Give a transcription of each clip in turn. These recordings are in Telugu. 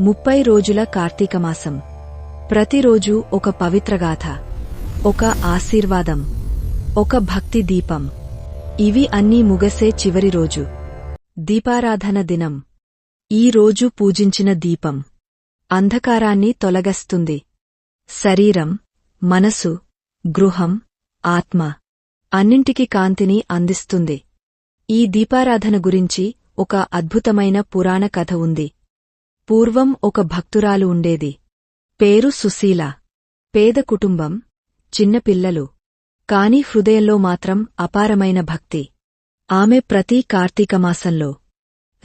ముప్పై రోజుల కార్తీకమాసం ప్రతిరోజు ఒక పవిత్రగాథ ఒక ఆశీర్వాదం ఒక భక్తి దీపం. ఇవి అన్నీ ముగసే చివరి రోజు. దీపారాధన దినం. ఈ రోజు పూజించిన దీపం. అంధకారాన్ని తొలగస్తుంది. శరీరం మనసు గృహం ఆత్మ అన్నింటికి కాంతిని అందిస్తుంది. ఈ దీపారాధన గురించి ఒక అద్భుతమైన పురాణ కథ ఉంది. పూర్వం ఒక భక్తురాలు ఉండేది. పేరు సుశీల. పేద కుటుంబం చిన్నపిల్లలు కాని హృదయంలో మాత్రం అపారమైన భక్తి. ఆమె ప్రతి కార్తీకమాసంలో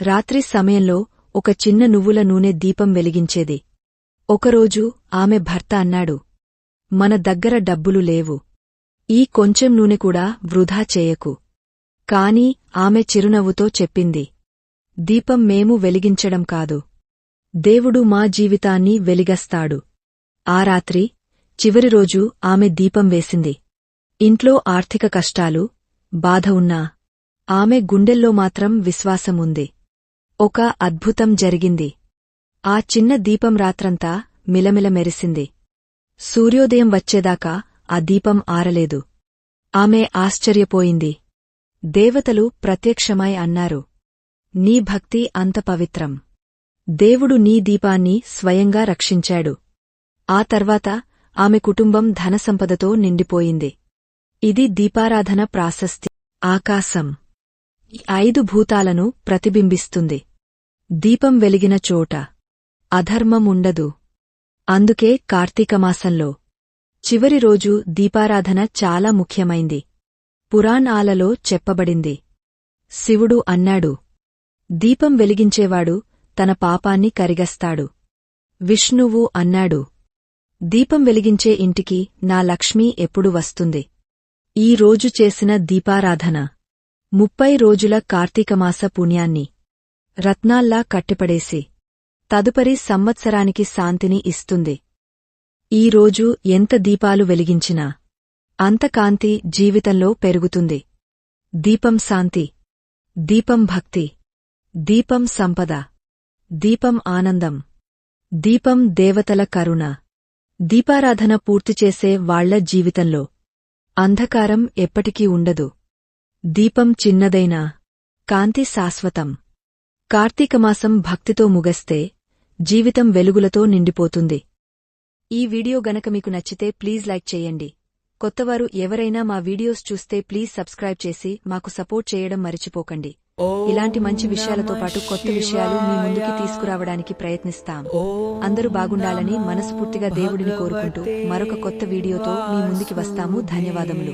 రాత్రి సమయంలో ఒక చిన్న నువ్వుల నూనె దీపం వెలిగించేది. ఒకరోజు ఆమె భర్త అన్నాడు మన దగ్గర డబ్బులు లేవు. ఈ కొంచెం నూనె కూడా వృధా చేయకు. కాని ఆమె చిరునవ్వుతో చెప్పింది దీపం మేము వెలిగించడం కాదు. దేవుడు మా జీవితాన్ని వెలిగస్తాడు. ఆ రాత్రి చివరి రోజు ఆమె దీపం వేసింది. ఇంట్లో ఆర్థిక కష్టాలు బాధ ఉన్నా ఆమె గుండెల్లో మాత్రం విశ్వాసముంది ఒక అద్భుతం జరిగింది. ఆ చిన్న దీపం రాత్రంతా మిలమిల మెరిసింది. సూర్యోదయం వచ్చేదాకా ఆ దీపం ఆరలేదు. ఆమె ఆశ్చర్యపోయింది. దేవతలు ప్రత్యక్షమై అన్నారు. నీ భక్తి అంత పవిత్రం. దేవుడు నీ దీపాన్ని స్వయంగా రక్షించాడు. ఆ తర్వాత ఆమె కుటుంబం ధనసంపదతో నిండిపోయింది. ఇది దీపారాధన ప్రాశస్తి. ఆకాశం. ఈ ఐదు భూతాలను ప్రతిబింబిస్తుంది. దీపం వెలిగిన చోట. అధర్మం ఉండదు. అందుకే కార్తీకమాసంలో చివరి రోజు దీపారాధన చాలా ముఖ్యమైంది. పురాణాలలో చెప్పబడింది. శివుడు అన్నాడు. దీపం వెలిగించేవాడు తన పాపాన్ని కరిగస్తాడు. విష్ణువు అన్నాడు దీపం వెలిగించే ఇంటికి నా లక్ష్మి ఎప్పుడు వస్తుంది? ఈ రోజు చేసిన దీపారాధన. ముప్పై రోజుల కార్తీకమాస పుణ్యాన్ని. రత్నాల్లా కట్టిపడేసి. తదుపరి సంవత్సరానికి శాంతిని ఇస్తుంది. ఈ రోజు ఎంత దీపాలు వెలిగించినా. అంత కాంతి జీవితంలో పెరుగుతుంది. దీపం శాంతి. దీపం భక్తి. దీపం సంపద. దీపం ఆనందం. దీపం దేవతల కరుణ. దీపారాధన పూర్తిచేసే వాళ్ళ జీవితంలో. అంధకారం ఎప్పటికీ ఉండదు. దీపం చిన్నదైనా. కాంతి శాశ్వతం. కార్తీకమాసం భక్తితో ముగస్తే జీవితం వెలుగులతో నిండిపోతుంది. ఈ వీడియో గనక మీకు నచ్చితే ప్లీజ్ లైక్ చేయండి. కొత్తవారు ఎవరైనా మా వీడియోస్ చూస్తే ప్లీజ్ సబ్స్క్రైబ్ చేసి మాకు సపోర్ట్ చేయడం మరిచిపోకండి. ఇలాంటి మంచి విషయాలతో పాటు కొత్త విషయాలు మీ ముందుకి తీసుకురావడానికి ప్రయత్నిస్తాం. అందరూ బాగుండాలని మనస్ఫూర్తిగా దేవుడిని కోరుకుంటూ మరొక కొత్త వీడియోతో మీ ముందుకి వస్తాము. ధన్యవాదములు.